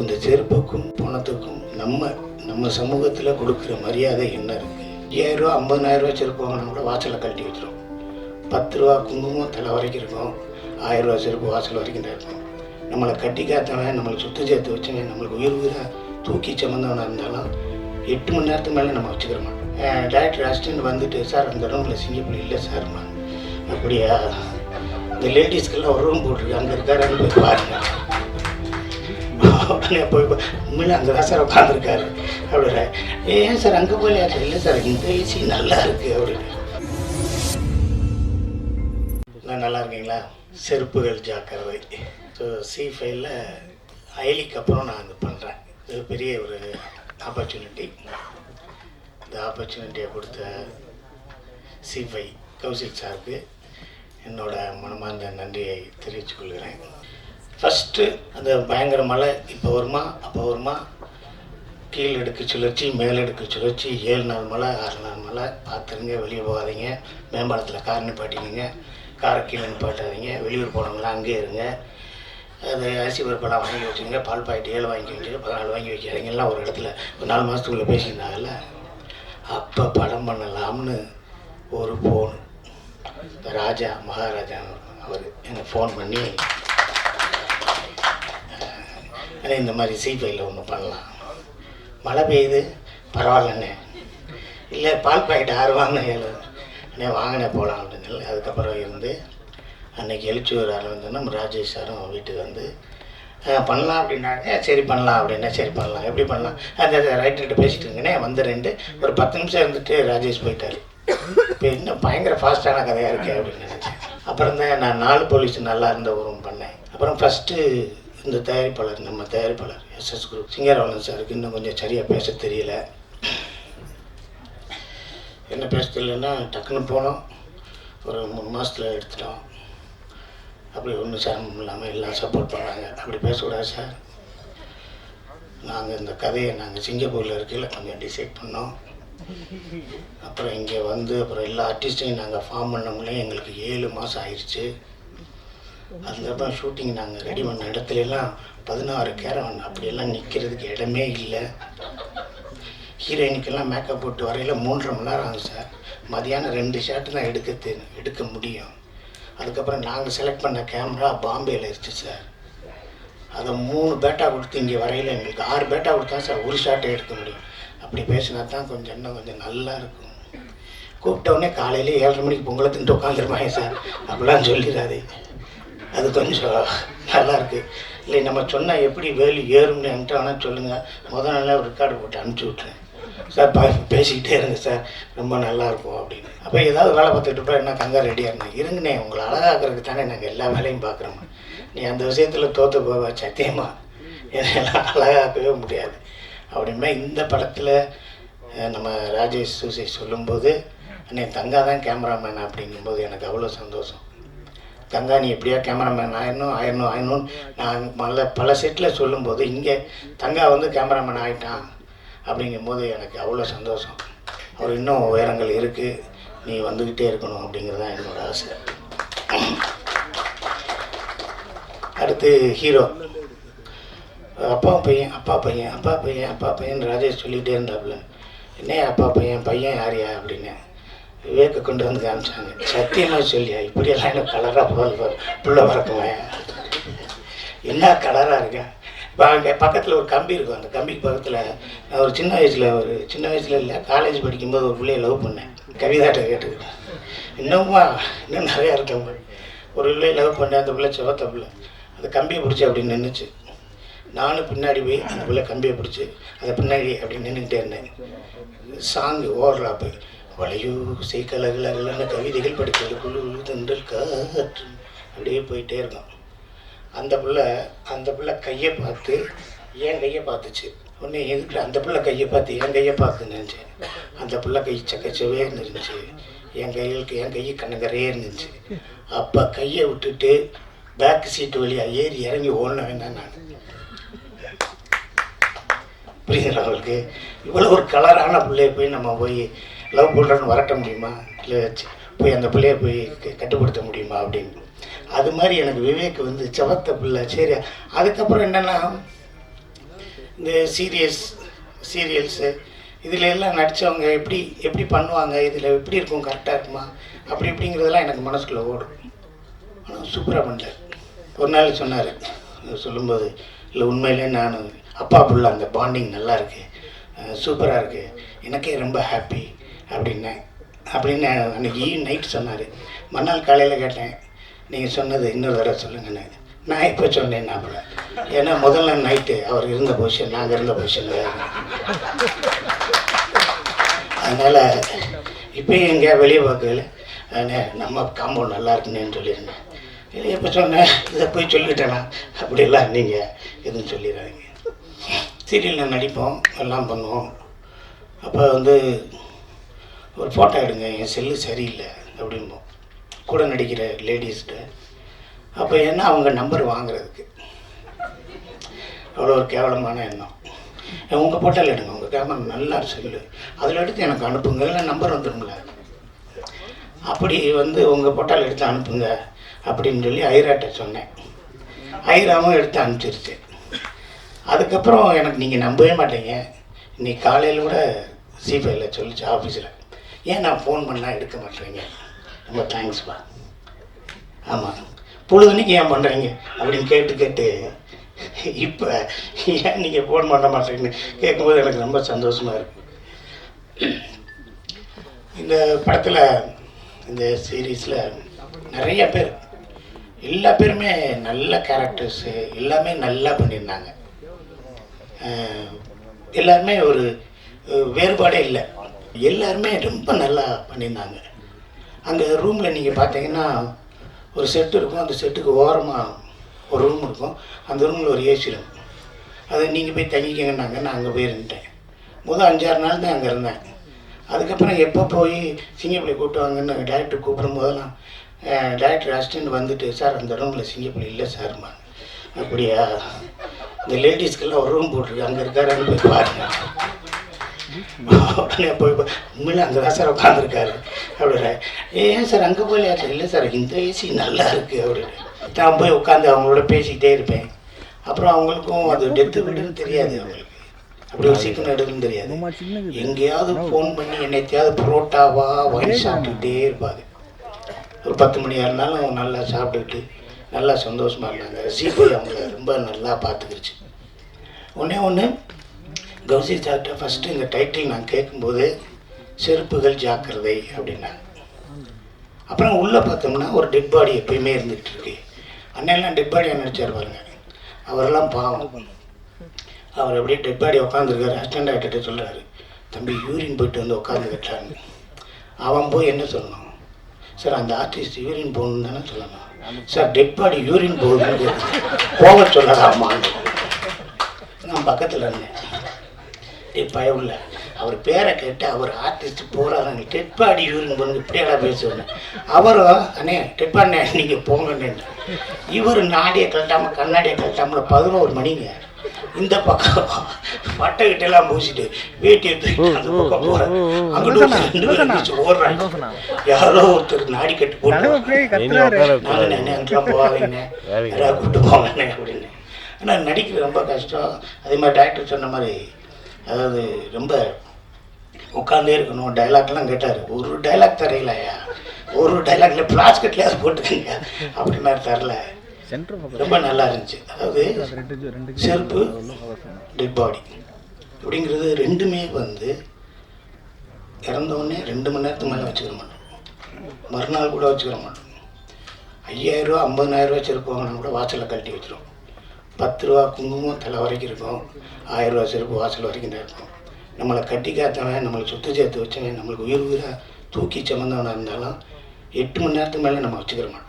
இந்த செருப்புக்கும் பணத்துக்கும் நம்ம நம்ம சமூகத்தில் கொடுக்குற மரியாதை என்ன இருக்குது ஐயாயிரம் ரூபா ஐம்பதாயிரம் ரூபா செருப்பு வாங்கினா கூட வாசலில் கழட்டி வச்சிடும் பத்து ரூபா குங்குமம் தலை வரைக்கும் இருக்கும். ஆயிரம் ரூபா செருப்பு வாசல் வரைக்கும் தான் இருக்கும். நம்மளை கட்டி காத்தவன் நம்மளை சுத்த சேர்த்து வச்சவன் நம்மளுக்கு உயிர் உயிராக தூக்கி சம்மந்தவனாக இருந்தாலும் எட்டு மணி நேரத்துக்கு மேலே நம்ம வச்சுக்கிற மாட்டோம். டேரக்டர் அசிஸ்டன்ட் வந்துட்டு சார் அந்த ரூமில் சிங்கப்பூர் இல்லை சார்மா? அப்படியா? இந்த லேடிஸ்க்கெல்லாம் ஒரு ரூம் போட்டிருக்கு. அங்கே இருக்காரு போய் பாருங்க. உடனே போய் உண்மையில அங்கே தான் சார் உட்காந்துருக்காரு அப்படின்ற ஏன் சார் அங்கே போய் இல்லை சார் இந்த ஏசி நல்லா இருக்குது அப்படின்னு நான் நல்லா இருக்கீங்களா? செருப்புகள் ஜாக்கிரதை. ஸோ சி ஃபைவ்ல ஐலிக்கு அப்புறம் நான் இது பண்ணுறேன் இது பெரிய ஒரு ஆப்பர்ச்சுனிட்டி இந்த ஆப்பர்ச்சுனிட்டியை கொடுத்த சி ஃபை கௌசிக் சாருக்கு என்னோட மனமார்ந்த நன்றியை தெரிவித்துக் கொள்கிறேன் ஃபஸ்ட்டு அந்த பயங்கர மழை இப்போ வருமா அப்போ வருமா? கீழ் எடுக்க சுழற்சி மேலெடுக்க சுழற்சி ஏழு நாள் மழை ஆறு நாள் மழை. பார்த்துருங்க வெளியே போகாதீங்க. மேம்பாலத்தில் கார் நிப்பாட்டிங்க காரை கீழே நிப்பாட்டாதீங்க. வெளியூர் போனவங்களாம் அங்கேயே இருங்க. அது அரிசி பருப்பெல்லாம் வாங்கி வச்சுங்க பால் பாக்கெட் ஏழு வாங்கி வச்சுங்க பதினாலு வாங்கி வைக்காதீங்கலாம் ஒரு இடத்துல ஒரு நாலு மாதத்துக்குள்ளே பேசியிருந்தாங்கல்ல. அப்போ படம் பண்ணலாம்னு ஒரு ஃபோன் ராஜா மகாராஜா அவர் எனக்கு ஃபோன் பண்ணி அது இந்த மாதிரி சீஃபைல ஒன்று பண்ணலாம். மழை பெய்யுது பரவாயில்லண்ணே இல்லை பால் பாக்கெட் ஆறு வாங்கினேன் ஏழு அண்ணே வாங்கினே போகலாம் அப்படின்னு. சொல்லி அதுக்கப்புறம் இருந்து அன்னைக்கு எழுச்சி ஒரு நம்ம ராஜேஷ் சாரும் வீட்டுக்கு வந்து பண்ணலாம் அப்படின்னாங்க. சரி பண்ணலாம் அப்படின்னா சரி பண்ணலாம். எப்படி பண்ணலாம்? அந்த ரைட்டர்கிட்ட பேசிட்டு இருங்கண்ணே ரெண்டு ஒரு பத்து நிமிஷம் இருந்துட்டு ராஜேஷ் போயிட்டார். இப்போ இன்னும் பயங்கர ஃபாஸ்ட்டான கதையாக இருக்கே? அப்படின்னு நினச்சேன். அப்புறம் தான் நான் நாலு போலீஸ் நல்லா இருந்த ஊரும் பண்ணேன். அப்புறம் ஃபஸ்ட்டு இந்த தயாரிப்பாளர் நம்ம தயாரிப்பாளர் எஸ்எஸ் குரூப் சிங்கரவலன் சாருக்கு இன்னும் கொஞ்சம் சரியாக பேச தெரியல. என்ன பேச தெரியலன்னா டக்குன்னு போனோம். ஒரு மூணு மாதத்தில் எடுத்துட்டோம். அப்படி ஒன்றும் சிரமம் இல்லாமல் எல்லாம் சப்போர்ட் பண்ணாங்க. அப்படி பேசக்கூடாது சார். நாங்கள் இந்த கதையை நாங்கள் சிங்கப்பூரில் இருக்கையில் கொஞ்சம் டிசைட் பண்ணோம். அப்புறம் இங்கே வந்து அப்புறம் எல்லா ஆர்டிஸ்ட்டையும் நாங்கள் ஃபார்ம் பண்ணோம்லேயும் எங்களுக்கு ஏழு மாதம் ஆயிடுச்சு அதுக்கப்புறம் ஷூட்டிங் நாங்கள் ரெடி பண்ண இடத்துல எல்லாம் பதினாறு கேரவன் அப்படியெல்லாம் நிற்கிறதுக்கு இடமே இல்லை. ஹீரோயினுக்கெல்லாம் மேக்கப் போட்டு வரையில் மூன்றரை மணி நேரம் ஆகும் சார். மதியானம் ரெண்டு ஷாட்டு தான் எடுக்க எடுக்க முடியும். அதுக்கப்புறம் நாங்கள் செலக்ட் பண்ண கேமரா பாம்பேயில் இருந்துச்சு சார். அதை மூணு பேட்டா கொடுத்து இங்கே வரையில் எங்களுக்கு ஆறு பேட்டா கொடுத்தா சார் ஒரு ஷாட்டை எடுக்க முடியும். அப்படி பேசினா தான் கொஞ்சம் இன்னும் கொஞ்சம் நல்லா இருக்கும். கூப்பிட்டவுடனே காலையில் ஏழரை மணிக்கு பொங்கலை தின்ட்டு உட்காந்துருப்பாங்க சார். அப்படிலாம் சொல்லிடாதே அது கொஞ்சம் நல்லாயிருக்கு இல்லை நம்ம சொன்னால் எப்படி வேலி ஏறும்னு என்கிட்ட ஆனால் சொல்லுங்கள் முதல் நாளே ஒரு ரெக்கார்டு போட்டு அனுப்பிச்சி விட்றேன் சார் பா பேசிக்கிட்டே இருங்க சார். ரொம்ப நல்லாயிருக்கும் அப்படின்னு. அப்போ ஏதாவது வேலை பார்த்துட்டு இருப்பா என்ன கங்கா ரெடியாக இருந்தேன் இருங்கண்ணே உங்களை அழகாக்கிறதுக்கு தானே நாங்கள் எல்லா வேலையும் பார்க்குறோம். நீ அந்த விஷயத்தில் தோற்று போவா சத்தியமா? என்னெல்லாம் அழகாக்கவே முடியாது. அப்படின்னா இந்த படத்தில் நம்ம ராஜேஷ் சூசி சொல்லும்போது அண்ணே தங்கா தான் கேமராமேன் அப்படிங்கும்போது எனக்கு அவ்வளோ சந்தோஷம். தங்கா நீ எப்படியா கேமராமேன் ஆயிடணும் ஆயிடணும் ஆயிடணும் நான் பல பல செட்டில் சொல்லும்போது இங்கே தங்கா வந்து கேமராமேன் ஆகிட்டான் அப்படிங்கும்போது எனக்கு அவ்வளோ சந்தோஷம். அவர் இன்னும் உயரங்கள் இருக்குது நீ வந்துக்கிட்டே இருக்கணும் அப்படிங்கிறது தான் என்னோட ஆசை. அடுத்து ஹீரோ. அப்பா பையன் அப்பா பையன் அப்பா பையன் அப்பா பையன் ராஜேஷ் சொல்லிகிட்டே இருந்தாப்புல என்ன அப்பா பையன் பையன் யாரியா அப்படின்னு. விவேக்கை கொண்டு வந்து காமிச்சாங்க. சத்தியமாக சொல்லியா? இப்படியெல்லாம் எனக்கு கலராக புள்ள பிள்ளை பறக்குவேன் என்ன கலராக இருக்கேன் இப்போ அங்கே பக்கத்தில் ஒரு கம்பி இருக்கும். அந்த கம்பிக்கு பக்கத்தில் நான் ஒரு சின்ன வயசில் ஒரு சின்ன வயசில் இல்லை காலேஜ் படிக்கும்போது ஒரு பிள்ளைய லவ் பண்ணேன். கவிதாட்ட கேட்டுக்கிட்டேன் இன்னமும் இன்னும் நிறையா இருக்கவங்க ஒரு பிள்ளைய லவ் பண்ணேன். அந்த பிள்ளை செவத்த பிள்ளை. அந்த கம்பியை பிடிச்சி அப்படி நின்றுச்சு நானும் பின்னாடி போய் அந்த பிள்ளை கம்பியை பிடிச்சி அந்த பின்னாடி அப்படி நின்றுக்கிட்டே இருந்தேன். சாங்கு ஓடுறாப்பு வளையோ செய்கலகலகலன்னு கவிதைகள் படிக்கிறது குழு தண்டல் காற்று. அப்படியே போயிட்டே இருந்தோம். அந்த பிள்ளை அந்த பிள்ளை கையை பார்த்து என் கையை பார்த்துச்சு? உடனே எதுக்கு அந்த பிள்ளை கையை பார்த்து என் கையை பார்த்துன்னு நினச்சேன். அந்த பிள்ளை கை சக்கச்சவே இருந்துச்சு. என் கைகளுக்கு என் கை கண்ணங்கரையே இருந்துச்சு. அப்போ கையை விட்டுட்டு பேக் சீட்டு வழியாக ஏறி இறங்கி ஓடன வேண்டாம் நான். புரியுதுங்களா அவங்களுக்கு இவ்வளோ ஒரு கலரான பிள்ளைய போய் நம்ம போய் லவ் பண்ணுறோன்னு வரட்ட முடியுமா? இல்லை போய் அந்த பிள்ளைய போய் கட்டுப்படுத்த முடியுமா அப்படின்னு. அது மாதிரி எனக்கு விவேக் வந்து செவத்த பிள்ளை. சரி அதுக்கப்புறம் என்னென்னா இந்த சீரியஸ் சீரியல்ஸு இதில் எல்லாம் நடித்தவங்க எப்படி எப்படி பண்ணுவாங்க? இதில் எப்படி இருக்கும்? கரெக்டாக இருக்குமா? அப்படி இப்படிங்கிறதெல்லாம் எனக்கு மனசுக்குள்ளே ஓடும். ஆனால் சூப்பராக பண்ணல. ஒரு நாள் சொன்னார். சொல்லும்போது இல்லை உண்மையிலே நான் அப்பா புள்ள அந்த பாண்டிங் நல்லா இருக்குது சூப்பராக இருக்குது எனக்கே ரொம்ப ஹாப்பி அப்படின்னேன் அப்படின்னு அன்றைக்கி நைட் சொன்னார். மறுநாள் காலையில் கேட்டேன் நீங்கள் சொன்னது இன்னொரு தடவை சொல்லுங்கன்னு. நான் இப்போ சொன்னேன் நாப்பில் ஏன்னா முதல்ல நைட்டு அவர் இருந்த பொசிஷன் நாங்கள் இருந்த பொசிஷன் அதனால் இப்போயும் எங்கேயா வெளியே பார்க்கல அண்ணே, நம்ம காம்பவுண்ட் நல்லா இருக்குன்னு சொல்லியிருந்தேன் இல்லை எப்போ சொன்னேன். இதை போய் சொல்லிட்டேனா? அப்படிலாம் நீங்கள் எதுவும் சொல்லிடுறாங்க சீரியலில் நடிப்போம் எல்லாம் பண்ணுவோம். அப்போ வந்து ஒரு ஃபோட்டோ எடுங்க என் செல்லு சரியில்லை அப்படிம்போம். கூட நடிக்கிற லேடிஸ்கிட்ட அப்போ என்ன அவங்க நம்பர் வாங்குறதுக்கு? அவ்வளோ ஒரு கேவலமான எண்ணம். உங்கள் ஃபோட்டோவில் எடுங்க உங்கள் கேமரா நல்லா செல்லு. அதில் எடுத்து எனக்கு அனுப்புங்க இல்லை நம்பர் வந்துடும்ல அப்படி வந்து உங்கள் ஃபோட்டோவில் எடுத்து அனுப்புங்க அப்படின்னு சொல்லி ஐராட்ட சொன்னேன். ஐராவும் எடுத்து அனுப்பிச்சிருச்சு. அதுக்கப்புறம் எனக்கு நீங்கள் நம்பவே மாட்டீங்க. இன்னைக்கு காலையில் கூட சிபிஐல சொல்லிச்சு ஆஃபீஸில் ஏன் நான் ஃபோன் பண்ணால் எடுக்க மாட்டேறீங்க ரொம்ப தேங்க்ஸ்ப்பா ஆமாம் பொழுதுனைக்கு ஏன் பண்ணுறீங்க அப்படின்னு கேட்டு கேட்டு இப்போ ஏன் நீங்கள் ஃபோன் பண்ண மாட்டேங்கன்னு கேட்கும்போது எனக்கு ரொம்ப சந்தோஷமாக இருக்குது இந்த படத்தில் இந்த சீரீஸில் நிறைய பேர் எல்லா பேருமே நல்ல கேரக்டர்ஸு எல்லாமே நல்லா பண்ணியிருந்தாங்க. எல்லாருமே ஒரு வேறுபாடே இல்லை. எல்லாருமே ரொம்ப நல்லா பண்ணியிருந்தாங்க. அங்கே ரூமில் நீங்கள் பார்த்தீங்கன்னா ஒரு செட்டு இருக்கும். அந்த செட்டுக்கு ஓரமாக ஒரு ரூம் இருக்கும். அந்த ரூமில் ஒரு ஏசி ரூம் அதை நீங்கள் போய் தங்கிக்கங்கன்னாங்க. நான் அங்கே போய் இருந்துட்டேன். முதல் அஞ்சாறு நாள் தான் அங்கே இருந்தேன். அதுக்கப்புறம் எப்போ போய் சிங்கப்பள்ளி கூப்பிட்டு வாங்கன்னு டேரக்டர் கூப்பிடும் போதெல்லாம் டேரக்டர் அசிஸ்டன்ட் வந்துட்டு சார் அந்த ரூமில் சிங்கப்பள்ளி இல்லை சார்மா அப்படியா? இந்த லேடிஸ்க்கெல்லாம் ஒரு ரூம் போட்டிருக்கு. அங்கே இருக்காருன்னு போய் பாருங்க. உடனே போய் பா- உண்மையில அங்கே தான் சார் உட்காந்துருக்காரு அப்படி ஏன் சார் அங்கே போய் இல்லை சார் இந்த ஏசி நல்லா இருக்குது அப்படின்னு தான் போய் உட்காந்து அவங்களோட பேசிக்கிட்டே இருப்பேன். அப்புறம் அவங்களுக்கும் அது டெத்து வீடுன்னு தெரியாது அவங்களுக்கு. அப்படி ஒரு சீக்கிரம் எடுக்கணும்னு தெரியாது. எங்கேயாவது ஃபோன் பண்ணி என்னைத்தையாவது புரோட்டாவா வாங்கி சாப்பிட்டுக்கிட்டே இருப்பாங்க. ஒரு பத்து மணியாக இருந்தாலும் நல்லா சாப்பிட்டுக்கிட்டு நல்லா சந்தோஷமா இருந்தாங்க. சிபிஐ அவங்கள ரொம்ப நல்லா பார்த்துக்கிடுச்சு ஒன்றே ஒன்று கௌசி சார்கிட்ட ஃபஸ்ட்டு இந்த டைட்டில் நான் கேட்கும்போது செருப்புகள் ஜாக்கிரதை அப்படின்னாங்க. அப்புறம் உள்ளே பார்த்தோம்னா ஒரு டெட் பாடி எப்பயுமே இருந்துகிட்டு இருக்கு. அண்ணெல்லாம் டெட் பாடியாக நினச்சார் பாருங்க. அவரெல்லாம் பாவம். அவர் அப்படியே டெட் பாடி உட்காந்துருக்காரு அசிஸ்டன்ட் டாக்டர்கிட்ட சொல்கிறாரு தம்பி யூரின் போயிட்டு வந்து உட்காந்துக்கிட்டாங்க அவன் போய் என்ன சொல்லணும்? சார் அந்த ஆர்டிஸ்ட் யூரின் போகணுன்னு தானே சொல்லணும். சார் டெட் பாடி யூரின் போகுது போக சொல்லலாமான்னு. நான் பக்கத்தில் இருந்தேன். ஏன் பயம் இல்லை. அவர் பேரை கேட்டு அவர் ஆர்டிஸ்ட் போகிறாங்க டெட் பாடி யூரின் போகணும் இப்படியடா பேசுவேன் அவரும் அண்ணே டெட் பாடினே நீங்கள் போங்கன்னு இவர் நாடியை கழட்டாமல் கண்ணாடியை கழட்டாமல் பதினோரு மணிங்க. இந்த பக்கம் பட்டைக்கிட்ட எல்லாம் பூசிட்டு வேட்டியை தூக்கிட்டு அந்த பக்கம் போகிறேன் அங்கிட்டு ஓடுறாங்க யாரோ ஒருத்தர் நாடி கட்டி போட்டு நானும் என்ன போகாதீங்க. யாராவது கூப்பிட்டு போங்கண்ணே அப்படின்னு. ஆனால் நடிக்கிறது ரொம்ப கஷ்டம். அதே மாதிரி டாக்டர் சொன்ன மாதிரி அதாவது ரொம்ப உட்காந்தே இருக்கணும். டைலாக்லாம் கேட்டார். ஒரு டைலாக் தரையிலையா? ஒரு டைலாக்ல பிளாஸ்கெட்லையாவது போட்டுக்கங்க அப்படின்னு தரல. ரொம்ப நல்லா இருந்துச்சு. அதாவது செருப்பு டெட் பாடி அப்படிங்கிறது ரெண்டுமே வந்து இறந்த உடனே ரெண்டு மணி நேரத்துக்கு மேலே வச்சுக்க மாட்டோம். மறுநாள் கூட வச்சுக்கிற மாட்டோம். ஐயாயிரரூவா ஐம்பதனாயிரரூவா செருப்பு வாங்கினா கூட வாசலில் கழட்டி வச்சிரும். பத்து ரூபா குங்குமம் தலை வரைக்கும் இருக்கும். ஆயிரம் ரூபா செருப்பு வாசல் வரைக்கும் தான் இருக்கும். நம்மளை கட்டி காத்தவன் நம்மளை சுத்த சேர்த்து வச்சவன் நம்மளுக்கு உயிர் உயிராக தூக்கி சுமந்தவனாக இருந்தாலும் எட்டு மணி நேரத்துக்கு மேலே நம்ம வச்சுக்கிற மாட்டோம்.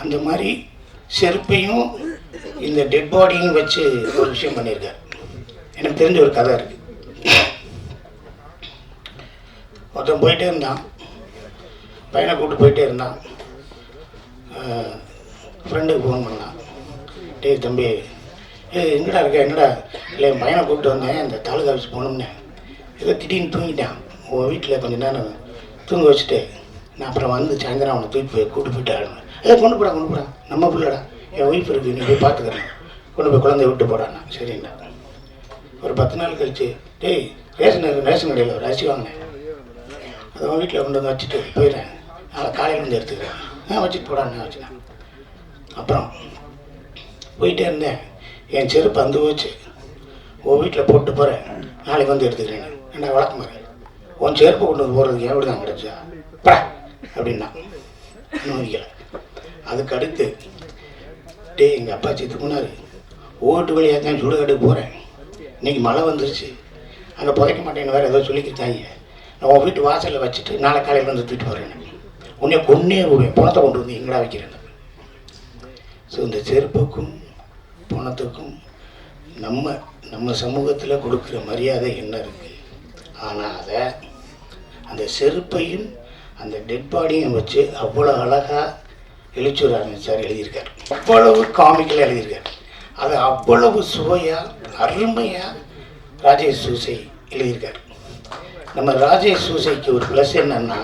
அந்த மாதிரி செருப்பையும் இந்த டெட் பாடியும் வச்சு ஒரு விஷயம் பண்ணியிருக்காரு. எனக்கு தெரிஞ்ச ஒரு கதை இருக்குது ஒருத்தன் போயிட்டே இருந்தான். பையனை கூப்பிட்டு போயிட்டே இருந்தான். ஃப்ரெண்டுக்கு ஃபோன் பண்ணான். டேய் தம்பி ஏ எங்கடா இருக்க? என்னடா இல்லை என் பையனை கூப்பிட்டு வந்தேன். இந்த தாலுகா ஆஃபீஸ் போகணும்னே. ஏதோ திடீர்னு தூங்கிட்டான். உன் வீட்டில் கொஞ்ச நேரம் தூங்க வச்சுட்டு நான் அப்புறம் வந்து சாயந்தரம் அவனை தூக்கி போய் கூப்பிட்டு போயிட்டு ஆடுவேன் ஏ கொண்டு போடா கொண்டு போடா. நம்ம பிள்ளைடா. என் ஒய்ஃப் இருக்குது நீ போய் பார்த்துக்கிறேன். கொண்டு போய் குழந்தைய விட்டு போடாண்ணா சரிண்ணா ஒரு பத்து நாள் கழிச்சு டேய் ரேஷன் ரேஷன் கடையில் ஒரு அரிசி வாங்கினேன். அதை உன் வீட்டில் கொண்டு வந்து வச்சுட்டு போயிடுறேன். நாளை காலையில் வந்து எடுத்துக்கிறேன். நான் வச்சுட்டு போடாண்ணா வச்சுனேன் அப்புறம் போயிட்டே இருந்தேன். என் செருப்பு அந்த போச்சு. உன் வீட்டில் போட்டு போகிறேன் நாளைக்கு வந்து எடுத்துக்கிறேன். என்ன வழக்கம் மாதிரி உன் செருப்பு கொண்டு வந்து போகிறதுக்கு எப்படி தான் கிடச்சா? பா அப்படின்னா. அனுமதிக்கலை அதுக்கு அடுத்து டேய் எங்கள் அப்பா செத்து முன்னாரு ஓட்டு வழியாக தான் சுடுகாட்டுக்கு போகிறேன் இன்னைக்கு மழை வந்துருச்சு. அங்கே புதைக்க மாட்டேன்னு வேறு ஏதோ சொல்லிக்கிட்டாங்க. நான் உன் வீட்டு வாசலில் வச்சுட்டு நாளை காலையில் வந்து தூக்கிட்டு போகிறேன் உன்னை கொன்னே விடுவேன். பணத்தை கொண்டு வந்து எங்கடா வைக்கிறேன் ஸோ இந்த செருப்புக்கும் பணத்துக்கும் நம்ம நம்ம சமூகத்தில் கொடுக்குற மரியாதை என்ன இருக்குது ஆனால் அதை அந்த செருப்பையும் அந்த டெட் பாடியும் வச்சு அவ்வளோ அழகாக எழுச்சூர் சார் எழுதியிருக்கார். அவ்வளவு காமிக்கலாக எழுதியிருக்கார். அதை அவ்வளவு சுவையாக அருமையாக ராஜேஷ் சூசை எழுதியிருக்கார். நம்ம ராஜேஷ் சூசைக்கு ஒரு ப்ளஸ் என்னென்னா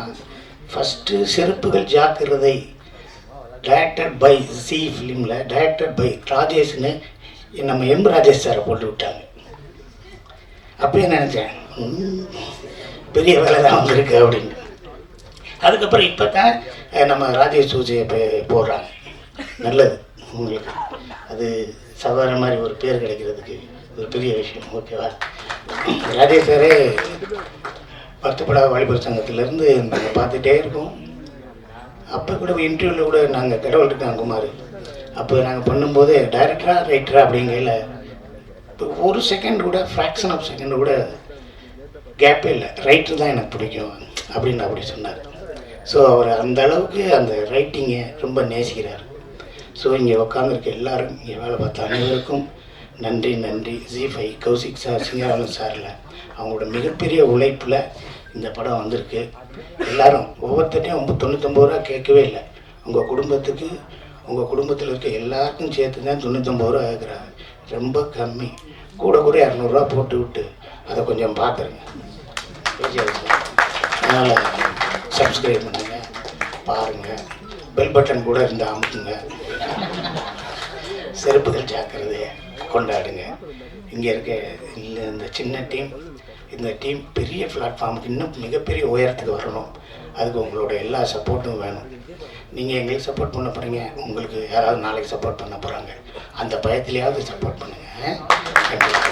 first Seruppugal Jaakirathai directed by C ஃபிலிமில் டைரக்டட் பை ராஜேஷ்னு நம்ம எம் ராஜேஷ் சாரை போட்டு விட்டாங்க. அப்பயே நினச்சேன்? பெரிய வேலை தான் வந்திருக்கு அப்படின்னு. அதுக்கப்புறம் இப்போ தான் நம்ம ராஜேஷ் சூசையை போடுறாங்க. நல்லது உங்களுக்கு. அது சவாரி மாதிரி ஒரு பேர் கிடைக்கிறதுக்கு ஒரு பெரிய விஷயம் ஓகேவா? ராஜேஷ் சாரே வருத்தப்படாத வாலிபர் சங்கத்திலேருந்து நாங்கள் பார்த்துட்டே இருக்கோம். அப்போ கூட இன்டர்வியூவில் கூட நாங்கள் கடவுள் இருக்காங்க குமார். அப்போ நாங்கள் பண்ணும்போது டைரக்டரா ரைட்டரா அப்படிங்கையில் இப்போ ஒரு செகண்ட் கூட ஃப்ராக்ஷன் ஆஃப் செகண்ட் கூட கேப்பே இல்லை. ரைட்டர் தான் எனக்கு பிடிக்கும் அப்படின்னு அப்படி சொன்னார். ஸோ அவர் அந்த அளவுக்கு அந்த ரைட்டிங்கை ரொம்ப நேசிக்கிறார். ஸோ இங்கே உட்காந்துருக்க எல்லாரும் இங்கே வேலை பார்த்த அனைவருக்கும் நன்றி நன்றி. ஜி ஃபை கௌசிக் சார் சிங்காரம் சாரில் அவங்களோட மிகப்பெரிய உழைப்பில் இந்த படம் வந்திருக்கு. எல்லாரும் ஒவ்வொருத்தட்டையும் அவங்க தொண்ணூத்தொம்பது ரூபா கேட்கவே இல்லை. உங்கள் குடும்பத்துக்கு உங்கள் குடும்பத்தில் இருக்க எல்லாருக்கும் சேர்த்து தான் தொண்ணூற்றம்பது ரூபா ஆகுறாங்க. ரொம்ப கம்மி. கூட கூட இரநூறுவா போட்டு விட்டு அதை கொஞ்சம் பார்த்துருங்க அதனால் சப்ஸ்கிரைப் பண்ணுங்கள் பாருங்கள் பெல் பட்டன் கூட இருந்தால் அமுக்குங்க செருப்புகள் ஜாக்கிரதையை கொண்டாடுங்க. இங்கே இருக்க இந்த இந்த சின்ன டீம் இந்த டீம் பெரிய பிளாட்ஃபார்முக்கு இன்னும் மிகப்பெரிய உயரத்துக்கு வரணும். அதுக்கு உங்களோட எல்லா சப்போர்ட்டும் வேணும். நீங்கள் எங்களுக்கு சப்போர்ட் பண்ண போகிறீங்க உங்களுக்கு யாராவது நாளைக்கு சப்போர்ட் பண்ண போகிறாங்க அந்த பயத்திலேயாவது சப்போர்ட் பண்ணுங்கள்